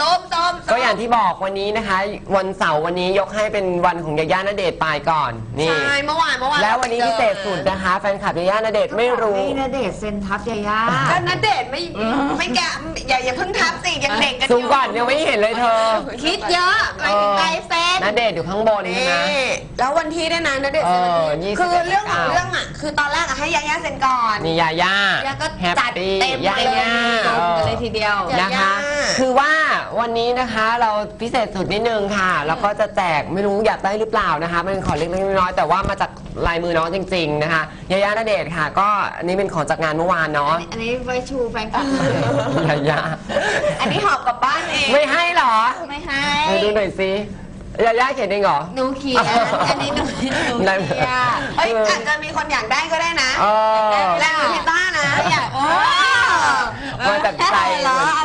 ส้มส้มส้ม ก็อย่างที่บอกวันนี้นะคะ วันเสาร์วันนี้ยกให้เป็นวันของยาย่าณเดชน์ไปก่อนนี่ ใช่เมื่อวานเมื่อวานแล้ววันนี้พิเศษสุดนะคะ แฟนคลับยาย่าณเดชน์ไม่รู้ ให้ณเดชน์เซ็นทับยาย่าก็นัดเดทไม่ไม่แกะอย่าอย่าเพิ่งทับสิยังเด็กกันอสูงยู่ก่อนยังไม่เห็นเลยเธอคิดเยอะไปถึงไกลเซนณเดชน์อยู่ข้างบนใช่ไหมนี่แล้ววันที่ด้วยนะนัดเดทเอเซ็นวันอที่21 คือเรื่องของเก้าเรื่องอะคือตอนแรกอะให้ยาย่าเซ็นก่อน นี่ยาย่าย่าก็แฮปจัดปี้เต็มยาเลยย่าเออเลยทีเดียว ยาย่านะคะ คือว่าวันนี้นะคะเราพิเศษสุดนิดนึงค่ะ แล้วก็จะแจกไม่รู้อยากได้หรือเปล่านะคะเป็นของเล็กๆน้อยๆแต่ว่ามาจากลายมือน้องจริง ๆ นะคะยาย่าณเดชน์ค่ะ ก็อันนี้เป็นของจากงานเมื่อวานเนาะอันนี้ไว้ชูแฟนคลับ ยาย่าอันนี้หอบกลับบ้านเอง ไม่ให้เหรอไม่ให้ไหนดูหน่อยสิยาย่าเขียนเองเหรอ หนูเขียนอันนี้หนูหนูได้เขียนเฮ้ยอาจจะมีคนอยากได้ก็ได้นะเออแรงพิต้านะอยาก มาจากใจ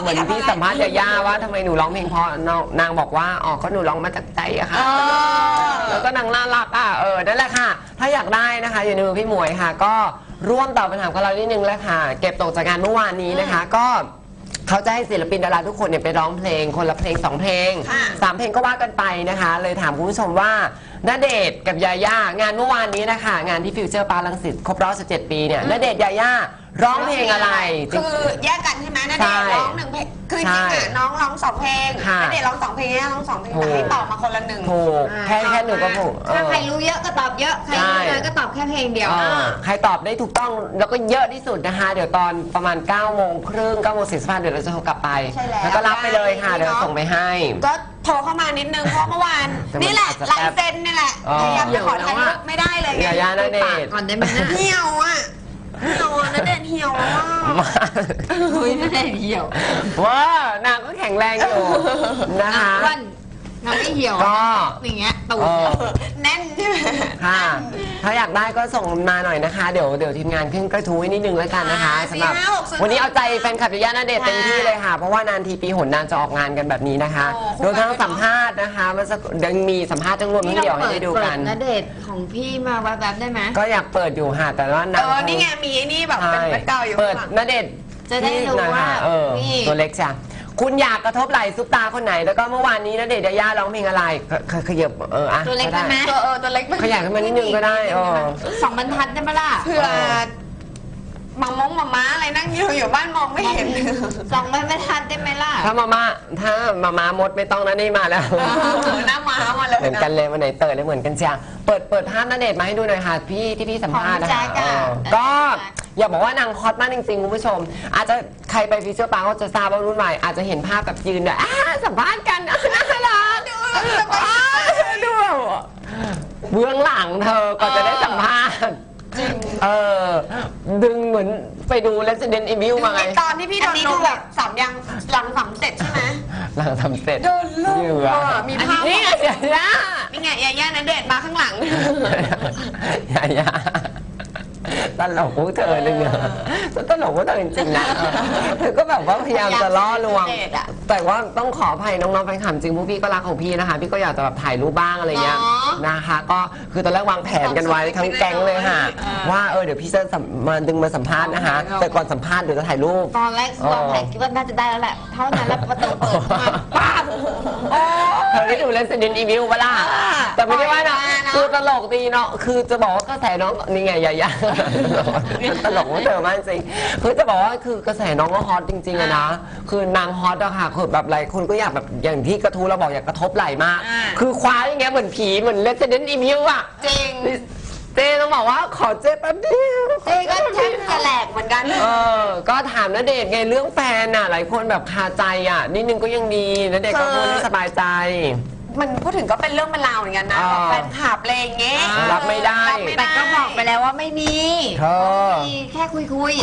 เหมือนเหมือนที่สัมภาษณ์ยาย่าว่าทำไมหนูร้องเพลงเพราะน้องนางบอกว่าอ๋อก็หนูร้องมาจากใจอะค่ะ แล้วก็นางน่ารักอะเออนั่นแหละค่ะ ถ้าอยากได้นะคะ อยู่ในมือพี่หมวยค่ะ ก็ร่วมตอบคำถามกับเรานิดนึงแล้วค่ะ เก็บตกจากงานเมื่อวานนี้นะคะ ก็เขาจะให้ศิลปินดาราทุกคนเนี่ยไปร้องเพลง คนละเพลงสองเพลงค่ะสามเพลงก็ว่ากันไปนะคะ เลยถามคุณผู้ชมว่าณเดชน์กับยาย่างานเมื่อวานนี้นะคะ งานที่ฟิวเจอร์ปาร์คลังสิตครบรอบ17 ปีเนี่ยณเดชน์ยาย่า ร้องเพลงอะไรจริงคือแยกกันใช่ไหมนัดใช่เดทร้องหนึ่งเพลงคือจริงใช่อะน้องร้องสองเพลงค่ะนัดเดทร้องสองเพลงย่าร้องสองเพลงถูกแต่ให้ตอบมาคนละหนึ่งถูกแค่แค่หนูก็ถูกเอถ้าอใครรู้เยอะก็ตอบเยอะ ใครรู้น้อยก็ตอบแค่เพลงเดียวเออใครตอบได้ถูกต้องแล้วก็เยอะที่สุดนะคะ เดี๋ยวตอนประมาณ9โมงครึ่ง9โมง45เดี๋ยวเราจะโทรกลับไปใช่แล้วแล้วก็รับไปเลยค่ะเดี๋ยวส่งไปให้ ก็โทรเข้ามานิดนึงเพราะเมื่อวานแต่มันนี่แหละอาจจะลายเซ็นนี่แหละอ๋อพยายามจะขอถ่ายรูปไม่ได้เลยไงยาย่าณเดปากชน์ก่อนได้ไหมนะเหี่ยวอะ เหี่ยวอะนัดเดทเหี่ยวแล้วอะมาเฮ้ยไม่ได้เหี่ยวว้านางก็แข็งแรงอยู่นะคะ วัน ทำไม่เหี่ยวก็ อย่างเงี้ยตูดเออ แน่นใช่ไหม ค่ะ ถ้าอยากได้ก็ส่งมาหน่อยนะคะ เดี๋ยวเดี๋ยวทีมงานขึ้นกระทู้ให้นิดนึงแล้วกันนะคะสำหรับวันนี้เอาใจแฟนคลับยาย่าณเดชน์เต็มที่เลยค่ะ เพราะว่านานทีปีหนนานจะออกงานกันแบบนี้นะคะรวมทั้งสัมภาษณ์นะคะมันจะยังมีสัมภาษณ์ทั้งรวมทั้งเดี่ยวให้ได้ดูกัน ณเดชน์ของพี่มาแวบๆได้ไหม ก็อยากเปิดอยู่ค่ะ แต่ว่าเอนางอนี่ไงมีไอ้นี่แบบเป็นแบ็คกราวด์อยู่เปิดข้างหลัง ณเดชน์จะได้รู้หน่อยว่าค่ะเออนี่ ตัวเล็กจ้ะ คุณอยากกระทบไหล่ซุปตาคนไหน แล้วก็เมื่อวานนี้ณเดชน์ยาย่าร้องเพลงอะไรขขขยับเอออะตัวเล็กได้ไหม ตัวเออตัวเล็กขยับขึ้นมานิดนึงก็ได้เออ สองบรรทัดได้ไหมล่ะ เผื่อ มังมงมาม้าอะไรนั่งอยู่อยู่บ้านมองไม่เห็นสองบรรทัดได้ไหมล่ะถ้ามาม่าถ้ามาม่ามดไม่ต้องนะนี่มาแล้ว เออหน้าม้ามาเลยเหมือนกันเลยวันไหนเติร์ดเลยเหมือนกันเชียงเปิดเปิดภาพณเดชน์มาให้ดูหน่อยค่ะพี่ที่พี่สัมภาษณ์นะของคะแจ๊คอะ เออก็อย่าบอกว่านางฮอตมากจริงๆคุณผู้ชม อาจจะใครไปฟิวเจอร์ปาร์ก็จะทราบว่ารุ่นใหม่อาจจะเห็นภาพแบบยืนแบบอ่าสัมภาษณ์กันอะน่ารักอ่าดูแบบเบื้องหลังเธอก่อนจะได้สัมภาษณ์ เออ ดึงเหมือนไปดู Resident Evil มาไง ตอนที่พี่โดนลงแบบสามยังหลังสามเสร็จใช่ไหมหลังทำเสร็จโดนลูกเหยื่ออะมีภาพนี่ไงเดี๋ยวนะนี่ไงยาย่านันเดชน์มาข้างหลังอย่าอย่า ตลกพวกเธอเลยเนี่ยตลกพวกเธอจริงๆนะเธอก็แบบว่าพยายามจะล่อลวงพยายามจะเด็ดอะแต่ว่าต้องขออภัยน้องๆแฟนคลับจริงพวกพี่ก็รักของพี่นะคะ พี่ก็อยากจะแบบถ่ายรูปบ้างอะไรเงี้ยอ๋อนะคะ ก็คือตอนแรกวางแผนกันไว้ทั้งแก๊งเลยค่ะ ว่าเออเดี๋ยวพี่จะสัมมาดึงมาสัมภาษณ์นะคะ แต่ก่อนสัมภาษณ์เดี๋ยวจะถ่ายรูปตอนแรกวางแผนคิดว่าน่าจะได้แล้วแหละเท่านั้นแล้วประตูเปิดมาป้าบเธอได้ดู Resident Evil ปะล่ะแต่ไม่ได้ว่านะคือตลกดีเนาะคือจะบอกว่ากระแสน้องนี่ไงยายาตลกว่าเธอมากจริงคือจะบอกว่าคือกระแสน้องก็ฮอตจริงๆอะนะ คือนางฮอตอะค่ะคือแบบหลายคนก็อยากแบบอย่างที่กระทู้เราบอกอยากกระทบไหล่มาก อ่า คือคว้าอย่างเงี้ยเหมือนผีเหมือน Resident Evil อะจริงเต้ต้องบอกว่าขอเจ๊แป๊บเดียวเจ๊ก็แทบจะแหลกเหมือนกัน เออ ก็ถามณเดชน์ไงเรื่องแฟนน่ะ หลายคนแบบคาใจอะ นิดนึงก็ยังดีณเดชน์ก็พูดให้สบายใจ มันพูดถึงก็เป็นเรื่องเป็นราวเหมือนกันนะอ่าแบบแฟนคลับอะไรอย่างเงี้ยรับไม่ได้ รับไม่แต่ก็บอกไปแล้วว่าไม่มีเธอ มีแค่คุยคุย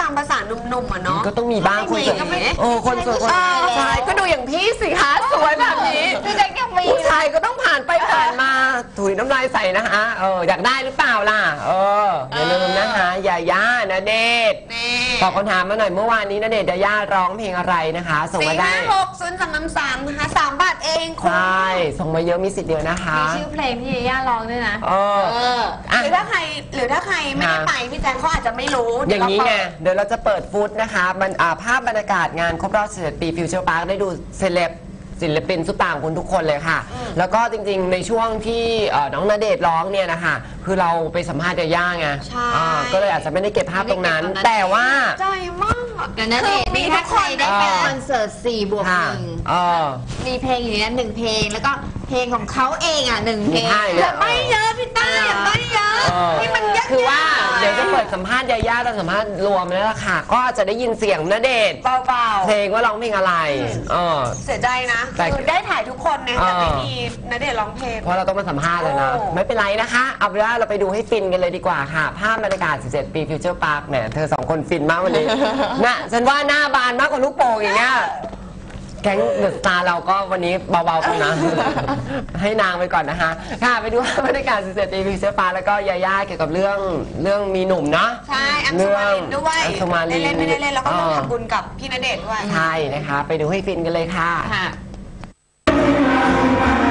ตามภาษาหนุ่มๆอะเนาะ ก็ต้องมีบ้างคนสวยก็ไม่ โอ้คนสวยคนใช่ใช่ก็ดูอย่างพี่สิคะสวยแบบนี้คือจะยังมี ผู้ชายก็ต้องผ่านไปผ่านมา ถุยน้ำลายใส่นะคะเอออยากได้หรือเปล่าล่ะ เอออย่าลืมนะคะอย่าย่านะเดชน์ นี่ ตอบคำถามมาหน่อยเมื่อวานนี้นะเดชน์ยาย่าร้องเพลงอะไรนะคะ ส่งสี่มาได้ ห้าหกศูนย์สามสามสามนะคะสามบาทเองคุณใช่ส่งมาเยอะมีสิทธิ์เดียวนะคะ มีชื่อเพลงที่ยาย่าร้องด้วยนะ เออ เอออะหรือถ้าใครหรือถ้าใครไม่ได้ค่ะ ไปพี่แจงเขาอาจจะไม่รู้อย่างนี้ไงเดี๋วเรเปิด เดี๋ยวเราจะเปิดฟุตนะคะมันอ่าภาพบรรยากาศงานครบรอบ11ปีฟิวเจอร์พาร์คได้ดูเซเลบ ศิลปินซุปตาของคุณทุกคนเลยค่ะ แล้วก็จริงๆ ในช่วงที่เอ่อน้องณเดชน์ร้องเนี่ยนะคะ คือเราไปสัมภาษณ์ยาย่าไงใช่ อ่าก็เลยอาจจะไม่ได้เก็บภาพตรงนั้นไม่ได้เก็บตรงนั้นแต่ว่า ใจมาก เดี๋ยวนะเดชน์นี่ถ้าใครได้ไปคอนเสิร์ต4บวกค่ะหนึ่งเออ มีเพลงอยู่ในนั้นหนึ่งเพลง แล้วก็เพลงของเขาเองอะหนึ่งเพลงมีท่าอยู่อย่าไม่เยอะพี่ต้าอย่าไม่เยอะเออนี่มันยากๆคือว่าเดี๋ยวจะเปิดสัมภาษณ์ยาย่าแต่สัมภาษณ์รวมแล้วล่ะค่ะ ก็จะได้ยินเสียงณเดชน์เบาเพลงว่าร้องเพลงอะไรเออ ๆเสียใจนะแต่ คือได้ถ่ายทุกคนนะแต่เออไม่มีณเดชน์ร้องเพลง เพราะเราต้องมาสัมภาษณ์เลยนะ โอ้ ไม่เป็นไรนะคะ เอาเป็นว่าเราไปดูให้ฟินกันเลยดีกว่าค่ะ ภาพบรรยากาศ 17 ปีฟิวเจอร์พาร์คแหมเธอสองคนฟินมากวันนี้น่ะฉันว่าหน้าบานมากกว่าลูกโป่งอย่างเงี้ยแก๊งเดอะสตาร์เราก็วันนี้เบาๆกันนะ ให้นางไปก่อนนะคะ ค่ะ ไปดูภาพบรรยากาศ 17 ปีฟิวเจอร์พาร์คแล้วก็ยาย่าเกี่ยวกับเรื่องเรื่องมีหนุ่มเนาะใช่อัมสุมาลินด้วยอัมสุมาลินเล่นๆไม่ได้เล่นแล้วก็ร่วมเออทำบุญกับพี่ณเดชน์ด้วย ใช่นะคะ ไปดูให้ฟินกันเลยค่ะ ค่ะ จะ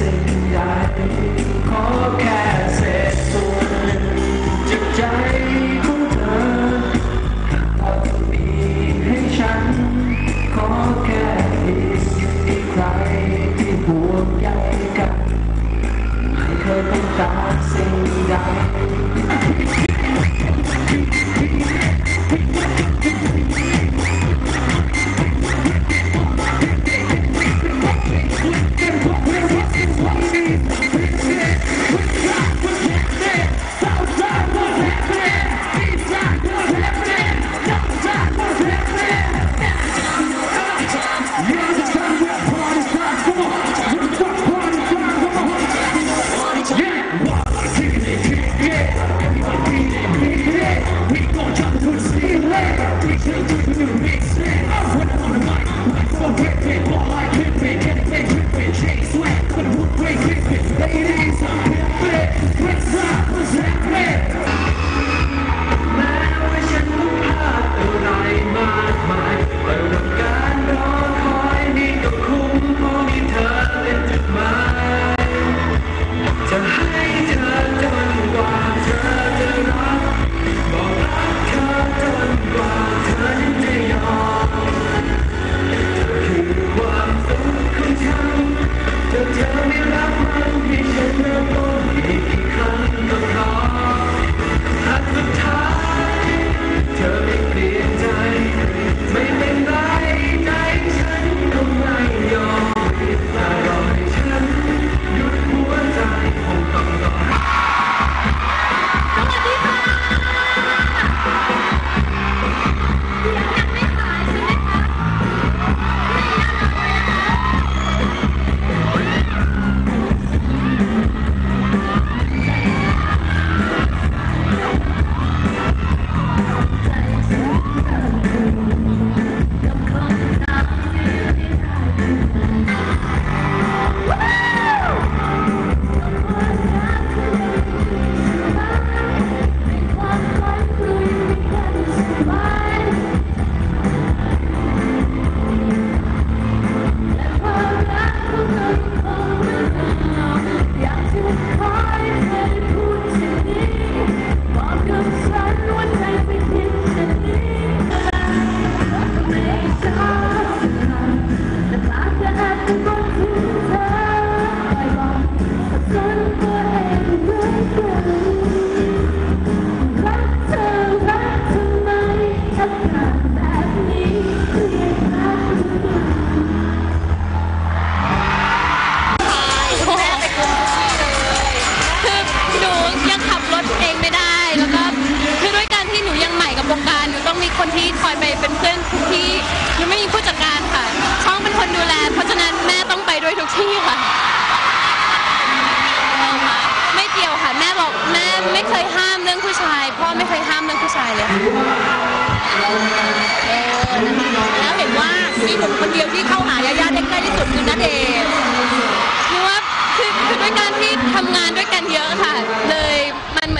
สิ่งใดขอแค่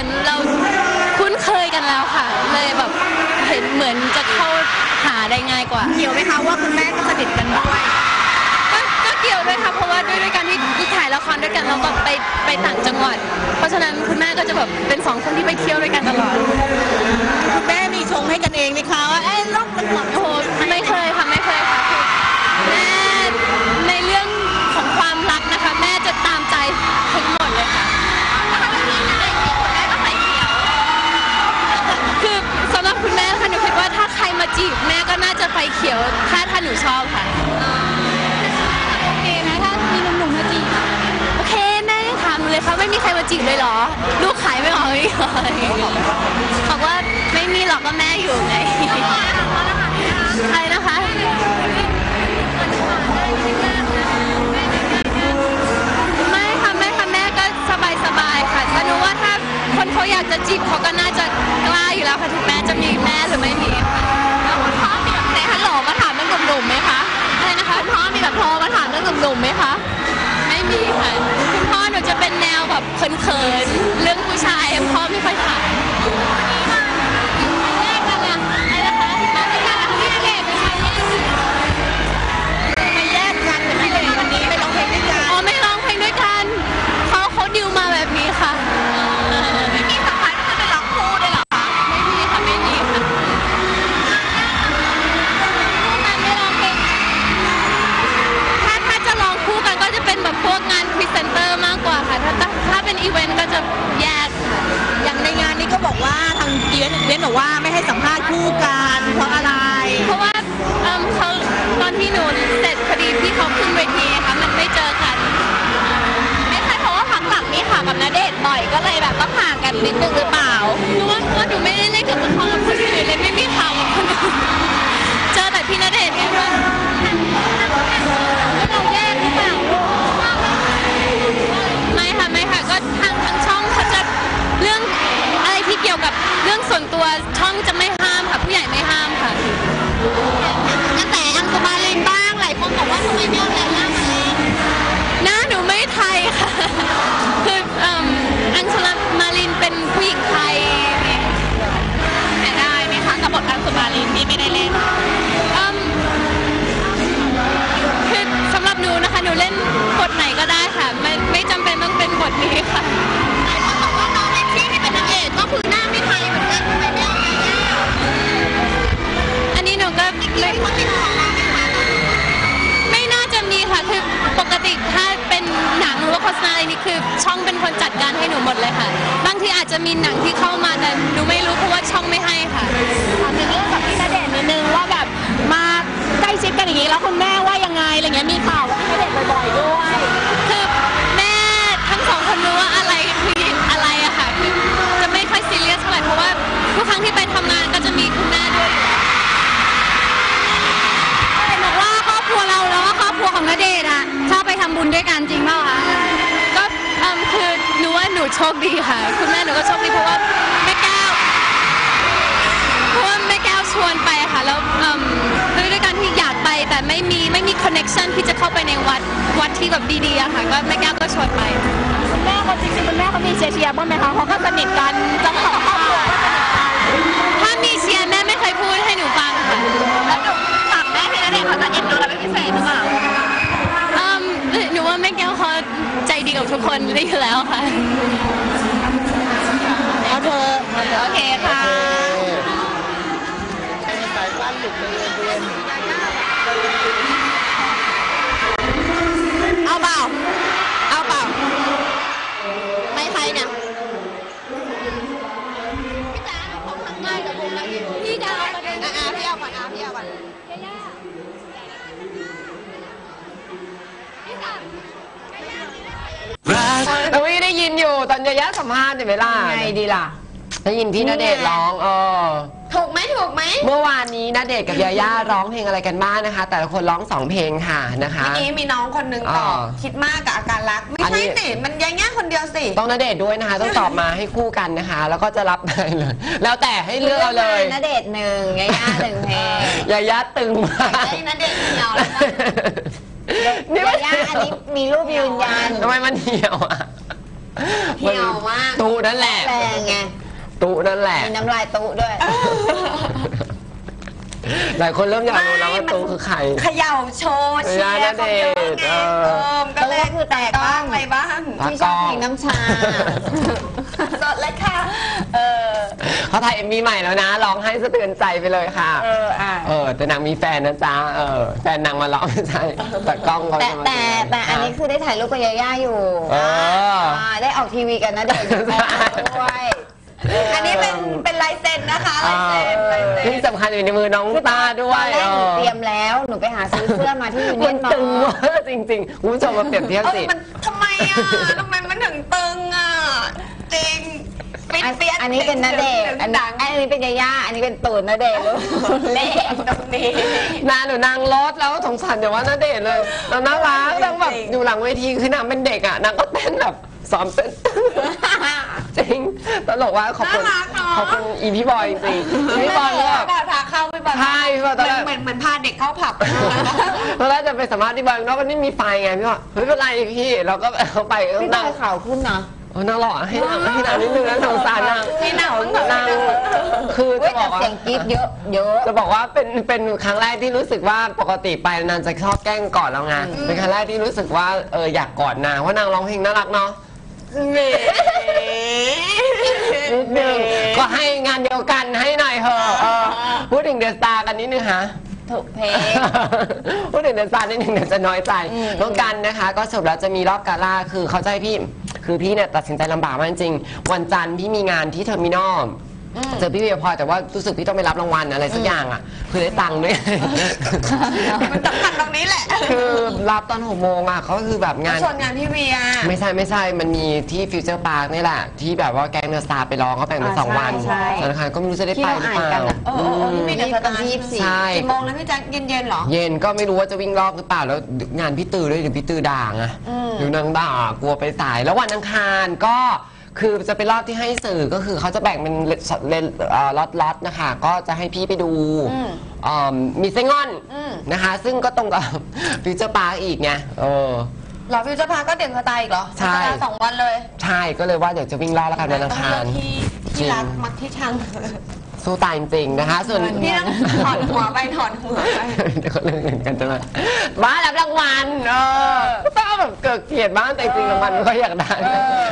มันเหมือนเราคุ้นเคยกันแล้วค่ะ เลยแบบเห็นเหมือนจะเข้าหาได้ง่ายกว่า เกี่ยวไหมคะว่าคุณแม่ก็สนิทกันด้วยก็ก็เกี่ยวด้วยค่ะเพราะว่าด้วยด้วยการที่ถ่ายละครด้วยกันแล้วแบบไปไปต่างจังหวัด เพราะฉะนั้นคุณแม่ก็จะแบบเป็นสองคนที่ไปเที่ยวด้วยกันตลอดคุณแม่มีชงให้กันเองไหมคะว่าเอ้ยลูกมันหมดโอ้โหไม่เคยค่ะไม่เคยค่ะคือแม่ในเรื่องของความรักนะคะ แม่จะตามใจทั้ง จีบแม่ก็น่าจะไฟเขียวถ้าถ้าหนูชอบค่ะ โอเคนะถ้ามีหนุ่มๆมาจีบโอเคแม่ยังถามหนูเลยค่ะไม่มีใครมาจีบเลยเหรอ ลูกขายไม่ออกเลยบอกว่าไม่มีหรอกก็แม่อยู่ไงอะไรนะคะไม่ มาถามเรื่องหนุ่มๆไหมคะ ไม่มีค่ะ คุณพ่อหนูจะเป็นแนวแบบเขินๆ เรื่องผู้ชายพ่อไม่ค่อยถาม จะแยก อย่างในงานนี้ก็บอกว่าทางเดียนเดียนบอกว่าไม่ให้สัมภาษณ์คู่กันเพราะอะไร เพราะว่าเอิ่มเขาตอนที่หนูเสร็จพอดีที่เขาขึ้นเวทีค่ะมันไม่เจอกันไม่ใช่เพราะว่าพักหลังนี้ข่าวกับณเดชน์บ่อยก็เลยแบบต้องห่างกันนิดนึงหรือเปล่าหนูว่าว่าหนูไม่ได้เล่นกับละครกับคนอื่นเลยไม่มีข่าวกับคนอื่นเจอแต่พี่ณเดชน์ไงว่า เรื่องอะไรที่เกี่ยวกับเรื่องส่วนตัวช่องจะไม่ห้ามค่ะผู้ใหญ่ไม่ห้ามค่ะกระแสอังสุมาลินบ้างหลายคนบอกว่าทำไมไม่เอาแต่หน้ามาเล่นหน้าหนูไม่ไทยค่ะ คือเอิ่มอังสุมาลินเป็นผู้หญิงไทยแต่ได้ไหมคะกับบทอังสุมาลินที่ไม่ได้เล่นเอิ่มคือสำหรับหนูนะคะหนูเล่นบทไหนก็ได้ จจะมีหนังที่เข้ามาแต่หนูไม่รู้เพราะว่าช่องไม่ให้ค่ะถามถึงเรื่องกับพี่ณเดชน์นิดนึงว่าแบบมาใกล้ชิดกันอย่างนี้แล้วคุณแม่ว่ายังไงอะไรเงี้ยมีข่าวกับพี่ณเดชน์บ่อยๆด้วย คือแม่ทั้งสองคนรู้ว่าอะไรคืออะไรอะค่ะคือจะไม่ค่อยซีเรียสเท่าไหร่เพราะว่าทุกครั้งที่ไปทำงานก็จะมีคุณแม่ด้วยอยู่แล้วเห็นบอกว่าครอบครัวเราแล้วก็ครอบครัวของณเดชน์อะชอบไปทำบุญด้วยกันจริงเปล่า ชคดีค่ะ คุณแม่หนูก็โชคดีเพราะว่าแม่แก้วเพราะว่าแม่แก้วชวนไปค่ะแล้วเอิ่มด้วยด้วยการที่อยากไปแต่ไม่มีไม่มีคอนเน็ชันที่จะเข้าไปในวัดวัดที่แบบดีๆอะค่ะก็แม่แก้วก็ชวนไป คุณแม่เขาจริงๆคุณแม่เขามีเชียร์เชียร์บ้างไหมคะเขาก็สนิทกันทั้งสองครอบครัวถ้ามีเชียร์แม่ไม่เคยพูดให้หนูฟังค่ะ แล้วหนูถามแม่พี่ณเดชน์เขาจะเอ็นดูเราเป็นพิเศษหรือเปล่า เอิ่มหนูว่าแม่แก้วเขาใจ ดีกับทุกคนได้อยู่แล้วค่ะแล้วเธอโอเคค่ะเอาเปล่าเอา ได้ยินอยู่ตอนยาย่าสัมภาษณ์เห็นไหมล่ะไงดีล่ะ ได้ยินพี่ณเดชน์ร้องเออถูกไหมถูกถูกไหมเมื่อวานนี้ณเดชน์กับยาย่าร้องเพลงอะไรกันบ้างนะคะ แต่ละคนร้องสองเพลงค่ะนะคะเมื่อกี้มีน้องคนหนึงตอบอ่าคิดมากกับอาการรัก ไม่อันนี้ใช่สิมันยายแง่คนเดียวสิต้องณเดชน์ด้วยนะคะ ต้องตอบมาให้คู่กันนะคะ แล้วก็จะรับไปเลย แล้วแต่ให้เลือกเอาเลยณเดชน์หนึ่งยาย่าหนึ่งเพลงยาย่าตึงมากไอ้นั่นเด็กเหนียวแล้วนะนี่มันยาย่าอันนี้มีรูปยืนยันทำไมมันเหี่ยวอะ เหี่ยวมากตูนั่นแหละแรงไง ตูนั่นแหละ มีน้ำลายตุด้วย หลายคนเริ่มอยากรู้แล้วว่าไม่มันตูคือใคร เขย่าโชว์เชียร์เขาเยอะไงเออเออมก็เลยก็คือแตกบ้าบ้างงอะไรบ้างที่ชอบเพลงน้ำชา สดเลยค่ะ เออ เขาถ่ายเอ็มวีใหม่แล้วนะร้องให้สะเทือนใจไปเลยค่ะ เอออะ เออ แต่นางมีแฟนนะจ๊ะเออแฟนนางมาร้องไม่ใช่แต่กล้องเขาแต่จะมาแต่แต่อันนี้คือได้ถ่ายรูปกับยาย่าอยู่เออาได้ออกทีวีกันนะเด็กอยู่ด้วย อันนี้เป็นเป็นลายเซ็นนะคะลายเซ็นลายเซ็น ที่สำคัญอยู่ในมือน้องตาด้วตอยนแรกหนูเตรียมแล้ว หนูไปหาซื้อเสื้อมาที่ยูเนีมัยนนมาตึงเวอร์จริงๆคุณผู้ชมมาเปรียบเทียบเอสิอมันทำไมอะทำไมมันถึงตึงอะจริงปิดอันเปียอันนี้เป็นนาเดชน์อันดังอันนี้เป็นยาย่า อันนี้เป็นตูนนาเดชน์ลูกเล่ตรงนี้ นางหนูนางรถแล้วสงสารอย่าว่าน่าเดชน์เลยนางน่ารักนางแบบอยู่หลังเวทีคือนางเป็นเด็กอะนางก็เต้นแบบซ้อมเต้น จริง ตลกว่าขอบคุณน่ารักเนอะ ขอบคุณอีพี่บอยจริงๆพี่บอยก็แบบบอยพาเข้าไม่บอยใช่พี่บอยตอนแรก เหมือนเหมือนพาเด็กเข้าผับ ตอนแรกจะไปสัมภาษณ์ที่บอยนอกก็ไม่มีไฟไงพี่ว่าไม่เป็นไรพี่เราก็เอาไปพี่บนั่งอยข่าวขึ้นนะ โอ้นางหล่อให้นางให้นางนิดนึงนะสงสารนางพี่หนาวนางคือเว้จะยบแต่อกว่า เสียงกรี๊ดเยอะเยอะ จะบอกว่าเป็นเป็นครั้งแรกที่รู้สึกว่าปกติไปนางจะชอบแกล้งกอดเราไงเป็นครั้งแรกที่รู้สึกว่าเอออยากกอดนางเพราะนางร้องเพลงน่ารักเนาะเม นิดนึงก็ให้งานเดียวกันให้หน่อยเถอะเออพูดถึงเดอะสตาร์กันนิดนึงฮะ ถูกเพลง พูดถึงเดอะสตาร์นิดนึงเดี๋ยวจะน้อยใจอืมน้องกันนะคะ ก็สรุปแล้วจะมีรอบกาล่าคือเขาจะให้พี่ คือพี่เนี่ยตัดสินใจลำบากมากจริงๆวันจันทร์พี่มีงานที่เทอร์มินอล เจอพี่เวียพลอยแต่ว่ารู้สึกพี่ต้องไปรับรางวัลอะไรสักอย่างอะคือได้ตังค์ด้วย มันสำคัญตรงนี้แหละคือรับตอนหกโมงอะเขาคือแบบงาน ชวนงานพี่เวีย ไม่ใช่ไม่ใช่มันมีที่ฟิวเจอร์พาร์คนี่แหละ ที่แบบว่าแก๊งเนอร์สตาร์ไปร้องเขาแบ่งเป็นอ่าสองวันใช่ ธนาคารก็ไม่รู้จะได้ที่ไปเราหรืออ่านเปกัล่านอะเออเออเออพี่มีนี่เดเดี๋อะยวสตอนตาร์ที่ยี่สิบสี่ใช่ กี่โมงแล้วพี่แจ๊คเย็นๆเหรอ เย็นก็ไม่รู้ว่าจะวิ่งรอบหรือเปล่าแล้วงานพี่ตือด้วยเดี๋ยวพี่ตือด่าไงเดี๋ยวนางด่ากลัวไปสายแล้ววันอังคารก็ คือจะเป็นรอบที่ให้สื่อก็คือเขาจะแบ่งเป็นเลนล็อตล็อตๆนะคะ ก็จะให้พี่ไปดูเอิ่มมีเซงอนนะคะ ซึ่งก็ตรงกับ ฟิวเจอร์พาร์คอีกไงเออเหรอฟิวเจอร์พาร์คก็เด่นสไตล์อีกเหรอใช่สไตล์สองวันเลยใช่ก็เลยว่าเดี๋ยวจะวิ่งรอบแล้วกันวันอังคาร ต้องเลือกที่จริที่งรักมักที่ชัง สู้ตายจริงๆนะคะ ส่วนพี่ต้องถอนหัวไปถอนหัวไปเดี๋ยวก็เรื่องอื่นกันจะมาบ้ารับรางวัลเออก็แบบเกิดเกลียดบ้างแต่จริงๆรางวัลมันก็อยากได้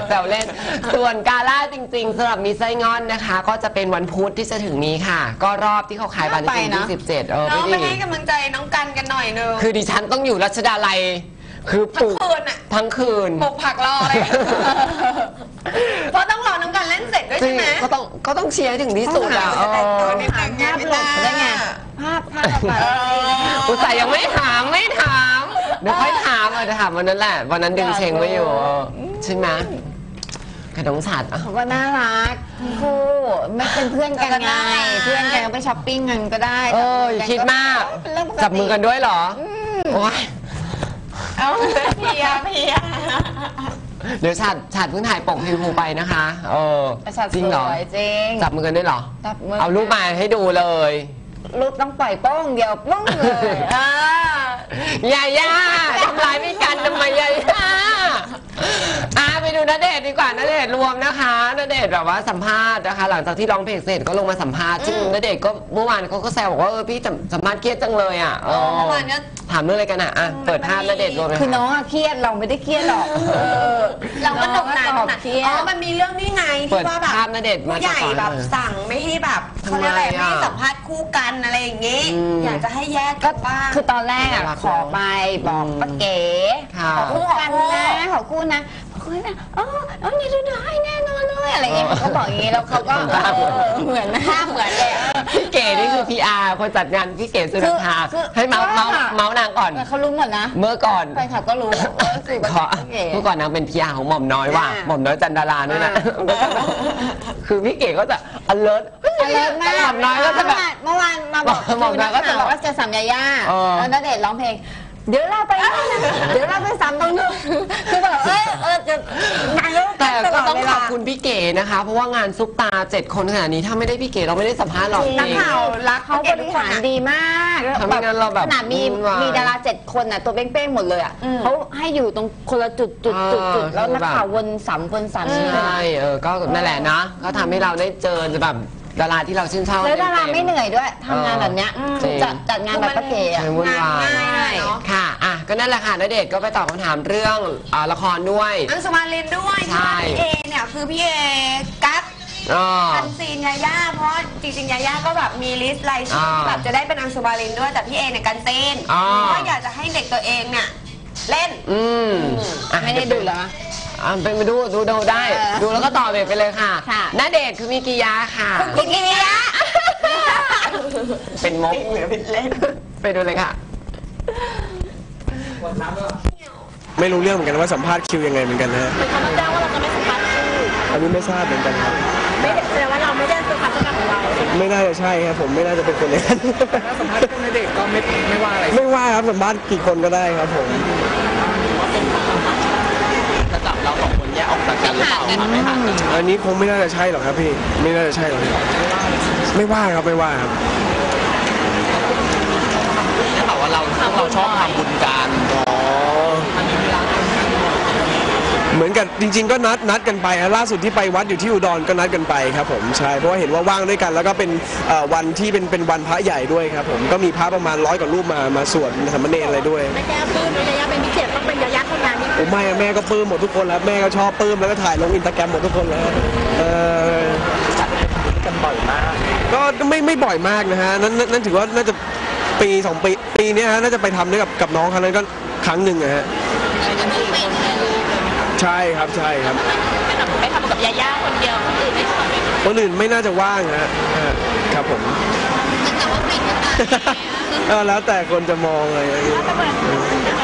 แซวเล่นส่วนกาล่าจริง ๆสำหรับมีไส้งอนนะคะ ก็จะเป็นวันพุธที่จะถึงนี้ค่ะ ก็รอบที่เขาขายบัตรจริงไปนะที่สิบเจ็ดเออน้องไม่ไปดีให้กำลังใจน้องกันกันหน่อยนึงคือดิฉันต้องอยู่รัชดาลัย คือปลูกทั้งคืนอะทั้งคืน ปลูกผักรอเลย เพราะต้องรอน้องกันเล่นเสร็จด้วยจริใช่งไหมก็ต้องก็ต้องเชียร์ให้ถึงที่สุดอะเอแต่งตัวอนิดนึงไงภาพพี่หลุตาดได้ไง ภาพภาพออกมาอุตส่าห์ยังไม่ถามไม่ถามเดี๋ยวค่อยถามเออจะถามวันนั้นแหละ วันนั้นดึงเชงไว้อยู่เออใช่ไหมกระดองฉัดอะเขาก็น่ารักทั้งคู่ไม่เป็นเพื่อนกันไง เพื่อนกันก็ไปช้อปปิ้งกันก็ได้เอออย่าคิดมากเป็นเรื่องปกติจับมือกันด้วยเหรออโอ้ย เอาเพียเพีย เดี๋ยวฉัดฉัดเพิ่งถ่ายปกพิวภูไปนะคะ เออประชาจริงเหรอสวยจริงจับมือกันด้วยเหรอจับมือ เอารูปมาให้ดูเลย รูปต้องปล่อยโป้งเดียวป้งเลยอ่ายาย่าทำร้ายไม่กันทำไมยาย่าอะไปดู ณเดชน์ดีกว่าณเดชน์รวมนะคะณเดชน์แบบว่าสัมภาษณ์นะคะ หลังจากที่ร้องเพลงเสร็จก็ลงมาสัมภาษณ์ซึ่งณเดชน์ก็เมื่อวานเขาก็แซวบอกว่าเออพี่สัมภาษณ์เครียดจังเลยอะเออเมื่อวานเนี้ย ถามเรื่องอะไรกันอะอะเปิดภาพณเดชน์รวมเลยคือน้ค่ะองอะเครียดเราไม่ได้เครียดหรอกเราก็หนุกหนานน้องหนักเครียด อ๋อ มันมีเรื่องนี่ไงเปิที่ดว่าแบบภาพณเดชน์มาผู้ใหญ่ก่อนแบบสั่งไม่ให้แบบเขาเรียกอะไรทำไมไม่อะให้สัมภาษณ์คู่กันอะไรอย่างงี้ อืม อยากจะให้แยกก็กันบ้าง คือตอนแรกอะรักขอไปบอกป้าเก๋ค่ะ ขอคู่กันนะขอคู่นะ ขอคู่นะอ๋ออ๋อนี่ดูได้แน่นอนเลยอะไรเงี้ยเขาก็บอกอย่างงี้แล้วเขาก็ทำท่าเหมือนเออเหมือนหน้าเหมือนเลย พี่เก๋นี่คือ PR คนจัดงานพี่เก๋สุนันทาคือให้เมาส์คือเมาส์เมาส์นางก่อนแต่เขารู้หมดนะเมื่อก่อนแฟนคลับก็รู้ว่าคือขอป้าเก๋ เมื่อก่อนนางเป็น PR ของหม่อมน้อยว่ะอ่าหม่อมน้อยจันดาราด้วยนะอ่า คือพี่เก๋ก็จะ alert เฮ้ยเลิศมากหม่อมน้อยก็จะแบบ เมื่อวานมาบอกหม่อมน้อยก็จะแบบ ว่าจะสัมยาย่าเออ แล้วณเดชน์ร้องเพลง เดี๋ยวเราไปนู่นนะเดี๋ยวเราไปซ้ำตรงนู้นคือแบบเออเออจะนายกแต่ตก็ลอดต้องเวขลาอบคุณพี่เก๋นะคะ เพราะว่างานซุปตาเจ็ดคนขนาดนี้ถ้าไม่ได้พี่เก๋เราไม่ได้สัมภาษณ์หรอกนักข่าวรักเขาบริหารดีมากทำให้งั้นเราแบบขนาดมีวุ่นวายมีดาราเจ็ดคนอะตัวเป้งๆหมดเลยอะเขาให้อยู่ตรงคนละจุดจุดจุดจุดเออแล้วนักคือแบบ ข่าววนสามวนสาม ใช่เออก็นั่นแหละนะก็ทำให้เราได้เจอแบบ ดาราที่เราชื่นชอบแล้วดาราต็ๆไม่เหนื่อยด้วยทำงานแบบเนี้ยจริง จัดจัดงานแบบป้าเก๋อะไม่วุ่นวายงานง่ายเนาะค่ะ อะ ก็นั่นแหละค่ะณเดชน์ก็ไปตอบคำถามเรื่องอ่าละครด้วย อังสุมาลินด้วยใช่ ที่ว่าพี่เอเนี่ยคือพี่เอกั๊กอ๋อทันซีนยาย่าเพราะจริงๆยาย่าก็แบบมีลิสต์รายชื่อที่อ่าแบบจะได้เป็นอังสุมาลินด้วยแต่พี่เอเนี่ยกันซีนอ่า เพราะว่าอยากจะให้เด็กตัวเองเนี่ยเล่น อืมอะไม่ได้ดูเหรอ อะเป็นไปดูดูดูได้เออดูแล้วก็ตอบไปเลยค่ะค่ะ ณเดชน์คือมีกิยาค่ะ คุณกิริยะเป็นมกเหลือเป็นเล่น ไปดูเลยค่ะ ไม่รู้เรื่องเหมือนกันว่าสัมภาษณ์คิวยังไงเหมือนกันนะฮะเหมือนเขามาแจ้งว่าเราจะไม่สัมภาษณ์คู่อันนี้ไม่ทราบเหมือนกันครับ ไม่ได้แสดงว่าเราไม่ได้เป็นความต้องการของเราไม่น่าจะใช่ครับผมไม่น่าจะเป็นคนอย่างนั้นสัมภาษณ์คุณณเดชน์ก็ไม่ไม่ว่าอะไร ไม่ว่าครับสัมภาษณ์กี่คนก็ได้ครับผมจะจับ เราสองคนแยกออกจากกันหรือเปล่าคะไม่ห่างกันอันนี้คงไม่น่าจะใช่หรอกครับพี่ ไม่น่าจะใช่หรอกครับไม่ว่าครับไม่ว่าครับได้ข่าวว่าเราพวกเราชอบทำบุญกันอ๋อเหมือนกับจริง ๆ ก็นัดนัดกันไปฮะล่าสุดที่ไปวัดอยู่ที่อุดรก็นัดกันไปครับผมใช่เพราะว่าเห็นว่าว่างด้วยกัน แล้วก็เป็นเอ่อวันที่เป็นเป็นวันพระใหญ่ด้วยครับผมก็มีพระประมาณร้อยกว่ารูปมามาสวดสามเณรอะไรด้วยไม่แก้ปลื้มเลยยายาเป็นพิเศษต้องเป็นยายา เท่านั้นนี่โอ้ไม่อะแม่ก็ปลื้มหมดทุกคนแล้วแม่ก็ชอบปลื้มแล้วก็ถ่ายลงอินสตาแกรมหมดทุกคนแล้วเออกันบ่อยมาก ก็ไม่ไม่บ่อยมากนะฮะนั่นนั่นนั่นถือว่าน่าจะปีสองปีปีเนี้ยฮะน่าจะไปทำด้วยกับกับน้องครั้งนั้นก็ครั้งหนึ่งอะฮะใช่ครับใช่ครับไปทำกับยายาคนเดียวคนอื่นไม่ชอบไม่คนอื่นไม่น่าจะว่างฮะฮะครับผมเออแล้วแต่คนจะมองอะไรอย่างเงี้ย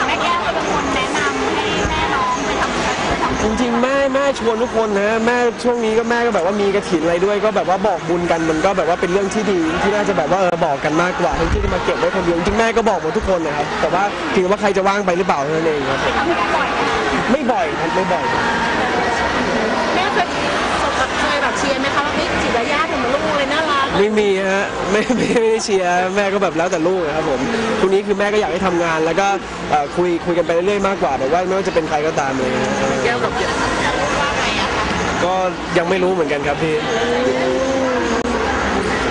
จริงๆ แม่แม่ชวนทุกคนนะแม่ช่วงนี้ก็แม่ก็แบบว่ามีกระถินอะไรด้วย ก็แบบว่าบอกบุญกันมันก็แบบว่าเป็นเรื่องที่ดีที่น่าจะแบบว่าเออบอกกันมากกว่าทั้งที่จะมาเก็บไว้คนเดียวจริงๆแม่ก็บอกหมดทุกคนนะครับแต่ว่าถึงว่าใครจะว่างไปหรือเปล่าเท่านั้นเองครับผมไม่บ่อยครับไม่บ่อย แม่เคยเคยแบบเชียร์ไหมคะว่าเฮ้ยจีบยายาถึงม ไม่มีฮะไม่ไม่ไม่ได้เชียร์แม่ก็แบบแล้วแต่ลูกนะครับผมทุกนี้คือแม่ก็อยากให้ทำงาน แล้วก็เอ่อคุยคุยกันไปเรื่อยๆมากกว่าแบบว่าไม่ว่าจะเป็นใครก็ตามเลยนะแก้วกับเกียรติก็ยังไม่รู้เหมือนกันครับพี่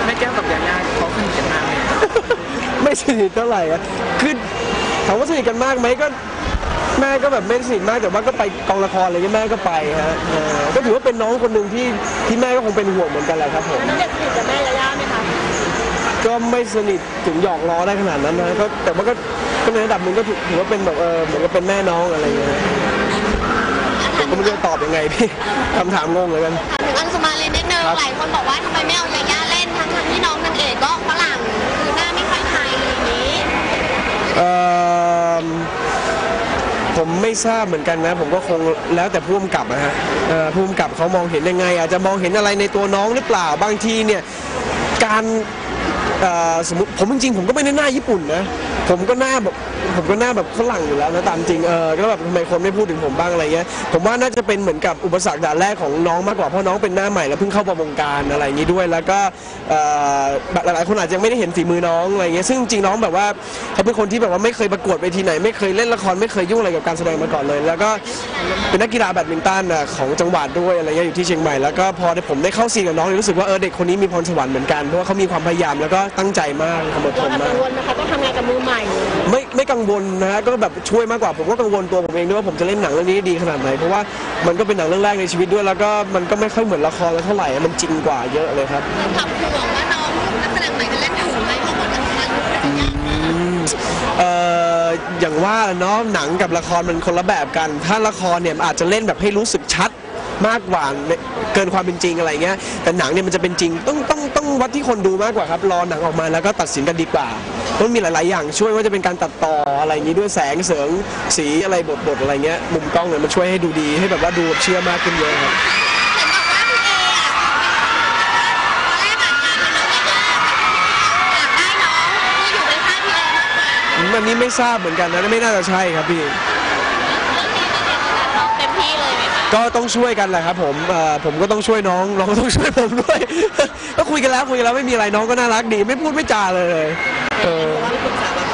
แม่แก้วกับยาย่าเขาสนิทกันมากไหมไม่สนิทเท่าไหร่อะคือถามว่าสนิทกันมากไหมก็ แม่ก็แบบไม่ได้สนิทมากแต่ว่าก็ไปกองละครอะไรเงี้ยแม่ก็ไปฮะเออก็ถือว่าเป็นน้องคนหนึ่งที่ที่แม่ก็คงเป็นห่วงเหมือนกันแหละครับผมน้องเด็กสนิทกับแม่ยายาไหมคะก็ไม่สนิทถึงหยอกล้อได้ขนาดนั้นนะก็แต่ว่าก็ก็ในระดับหนึ่งก็ถือถือว่าเป็นแบบเออเหมือนกับเป็นแม่น้องอะไรเงี้ยผมก็ไม่รู้จะตอบยังไงพี่ คำถามงงเลยกัน ถามถึงอังสุมาลินนิดนึงครับ หลายคนบอกว่าทำไมไม่เอายาย่าเล่นทั้งทที่น้องนางเอกก็ฝรั่งคือหน้าไม่ค่อยไทยอะไรอย่างนี้ เอ่อ ผมไม่ทราบเหมือนกันนะ ผมก็คงแล้วแต่ผู้กำกับนะฮะผู้กำกับเขามองเห็นยังไง อาจจะมองเห็นอะไรในตัวน้องหรือเปล่าบางทีเนี่ยการสมมติผมจริงๆผมก็ไม่ได้หน้าญี่ปุ่นนะ ผมก็หน้าแบบ ผมก็หน้าแบบฝรั่งอยู่แล้วนะตามจริงเออก็แบบทำไมคนไม่พูดถึงผมบ้างอะไรเงี้ยผมว่าน่าจะเป็นเหมือนกับอุปสรรคด่านแรกของน้องมากกว่าเพราะน้องเป็นหน้าใหม่แล้วเพิ่งเข้ามาวงการอะไรอย่างนี้ด้วย แล้วก็เอ่อหลายๆคนอาจจะยังไม่ได้เห็นฝีมือน้องอะไรเงี้ยซึ่งจริงๆน้องแบบว่าเขาเป็นคนที่แบบว่าไม่เคยประกวดเวทีไหน ไม่เคยเล่นละครไม่เคยยุ่งอะไรกับการแสดงมาก่อนเลย แล้วก็เป็นนักกีฬาแบดมินตันน่ะของจังหวัดด้วยอะไรเงี้ยอยู่ที่เชียงใหม่แล้วก็พอได้ผมได้เข้าซีนกับน้องเนี่ยรู้สึกว่าเออเด็กคนนี้มีพรสวรรค์เหมือนกันเพราะว่าเขามีความพยายามแล้วก็ตั้งใจมากทำอดทเรานแบบมากักงวลไหมคะต้องทำงานกับมือใหม่ไม่ไม่กังวลนะฮะก็แบบช่วยมากกว่าผมก็กังวลตัวผมเองด้วยว่าผมจะเล่นหนังเรื่องนี้ได้ดีขนาดไหนเพราะว่ามันก็เป็นหนังเรื่องแรกในชีวิตด้วย แล้วก็มันก็ไม่ค่อยเหมือนละครแล้วเท่าไหร่มันจริงกว่าเยอะเลยครับขับห่วงว่าน้องนักแสดงใหม่จะเล่นถึงไหมเพราะบทมันมันจะยากเอ่ออย่างว่าแหละเนาะหนังกับละครมันคนละแบบกัน ถ้าละครเนี่ยอาจจะเล่นแบบให้รู้สึกชัดมากกว่า เกินความเป็นจริงอะไรเงี้ยแต่หนังเนี่ยมันจะเป็นจริงต้องต้องต้องวัดที่คนดูมากกว่าครับรอหนังออกมาแล้วก็ตัดสินกันดีกว่ามันมีหลาย ๆ อย่างช่วยว่าจะเป็นการตัดต่ออะไรอย่างนี้ด้วยแสงเสริงสีอะไรบทบทอะไรเงี้ยมุมกล้องเนี่ยมันช่วยให้ดูดีให้แบบว่าดูเชื่อมากขึ้นเยอะครับอันนี้ไม่ทราบเหมือนกันนะไม่น่าจะใช่ครับพี่ ก็ต้องช่วยกันแหละครับผมเอ่อผมก็ต้องช่วยน้อง น้องก็ต้องช่วยผมด้วย ก็คุยกันแล้วคุยกันแล้วไม่มีอะไรน้องก็น่ารักดี ไม่พูดไม่จาเลยเออ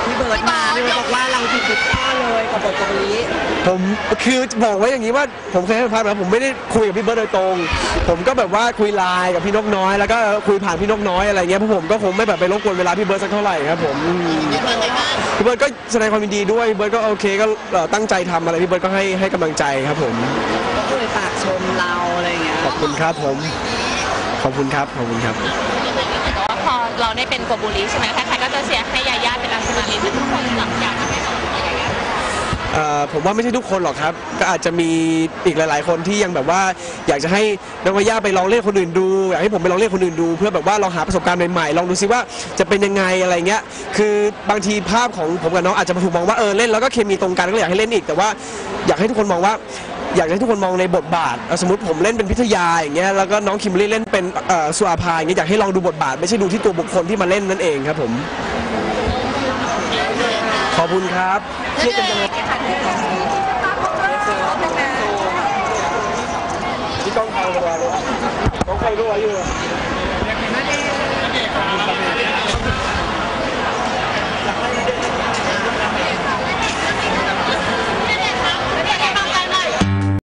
พี่เบิร์ดมาพี่เบิร์ดบอกว่าเราผิดทุกข้อเลยกับบทกบลีผมคือบอกไว้อย่างนี้ว่าผมเคยให้สัมภาษณ์แล้วผมไม่ได้คุยกับพี่เบิร์ดโดยตรง ผมก็แบบว่าคุยไลน์กับพี่นกน้อย แล้วก็คุยผ่านพี่นกน้อยอะไรเงี้ยเพราะผมก็คงไม่แบบไปรบกวนเวลาพี่เบิร์ดสักเท่าไหร่ครับผมอืมพี่เบิร์ดก็แสดงความยินดีด้วยพี่เบิร์ดก็โอเคก็เอ่อตั้งใจทำอะไรพี่เบิร์ดก็ให้ให้กำลังใจครับผมก็เลย ปากชมเราอะไรอย่างเงี้ยขอบคุณครับผม ขอบคุณครับ ขอบคุณครับ แต่ว่าพอเราได้เป็นกบบุรีใช่ไหมใครๆก็จะเสียร์ให้ยาย่าเป็นอัศนาลินทุกคนหลังอยากให้เราเป็นยาย่าเอ่อผมว่าไม่ใช่ทุกคนหรอกครับ ก็อาจจะมีอีกหลาย ๆ คนที่ยังแบบว่าอยากจะให้น้องวาย่าไปลองเล่นคนอื่นดูอยากให้ผมไปลองเล่นคนอื่นดู เพื่อแบบว่าลองหาประสบการณ์ใหม่ๆลองดูซิว่าจะเป็นยังไงอะไรเงี้ย คือบางทีภาพของผมกับน้องอาจจะถูกมองว่าเออเล่นแล้วก็เคมีตรงกันก็เลยอยากให้เล่นอีกแต่ว่าอยากให้ทุกคนมองว่า อยากให้ทุกคนมองในบทบาทเอาสมมติผมเล่นเป็นพิทยาอย่างเงี้ยแล้วก็น้องคิมเบอรรี่เล่นเป็นเอ่อสุอาภาอย่างเงี้ยอยากให้ลองดูบทบาท ไม่ใช่ดูที่ตัวบุคคลที่มาเล่นนั่นเองครับผม ขอบคุณครับเชื่อกันจังเลยที่ก้องไทยรัวเลยก้องไทยรัวอยู่